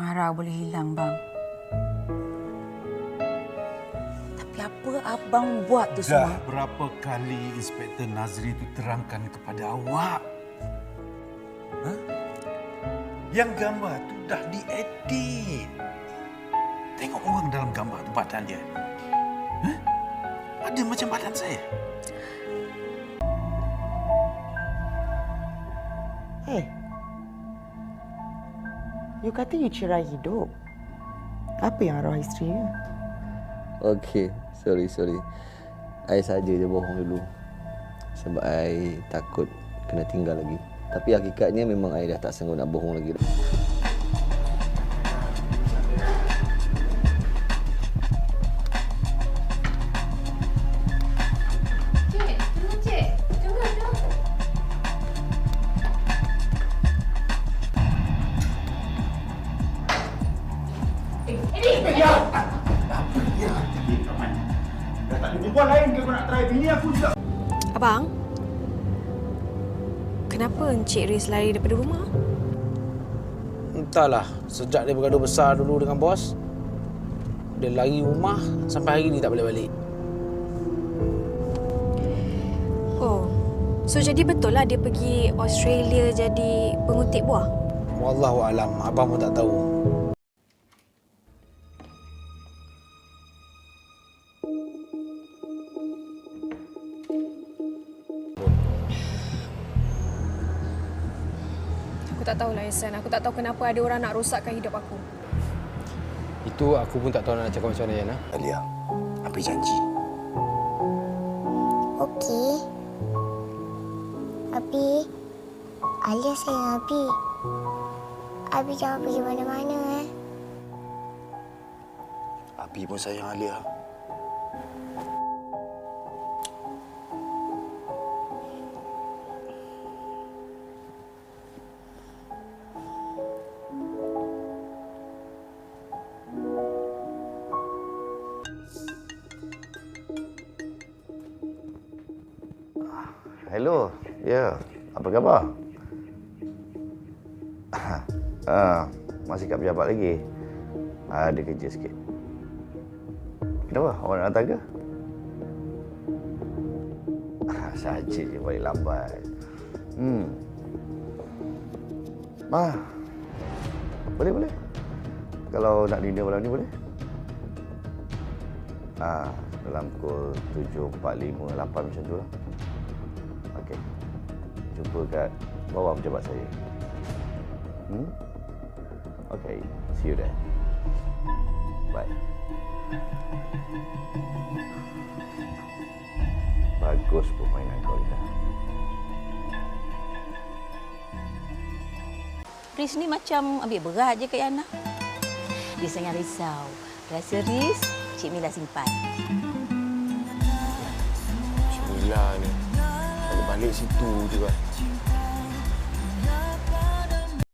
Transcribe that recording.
marah boleh hilang, bang. Tapi apa abang buat tu Dah semua? berapa kali Inspektor Nazri itu terangkan kepada awak? Ha? Yang gambar tu dah diedit. Tengok orang dalam gambar tu badan dia. Ha? Ada macam badan saya. Hey, you kata you cerai hidup. Apa yang arwah isteri you? Okey, sorry, sorry. I saja je bohong dulu. Sebab I takut kena tinggal lagi. Tapi hakikatnya memang I dah tak sanggup nak bohong lagi. Abang, kenapa Encik Riz lari daripada rumah? Entahlah, sejak dia bergaduh besar dulu dengan bos, dia lari rumah sampai hari ni tak balik-balik. Oh, so jadi betul lah dia pergi Australia jadi pengutik buah? Wallahu alam, abang pun tak tahu. Tak tahulah Ihsan. Aku tak tahu kenapa ada orang nak rosakkan hidup aku. Itu aku pun tak tahu nak cakap macam mana, Yana. Alia, Abi janji. Okey. Abi, Alia sayang Abi. Abi jangan pergi mana-mana eh. Abi pun sayang Alia. Hello. Ya, apa khabar? ah, masih kat pejabat lagi. Ada kerja sikit. Kenapa? Awak nak datang ke? Ah, Saja je balik lambat. Hmm. Ah. Boleh, boleh. Kalau nak dinner malam ni boleh? Ah, dalam pukul 7.45, 8 macam tu lah. Jumpa kat bawah pejabat saya. Hmm? Okey. See you there. Bye. Bagus permainan kau, Ida. Riz ni macam ambil berat je kat Yana. Riz jangan risau. Rasa Riz, Cik Mila simpan. Bismillah ni. Balik-balik situ kan.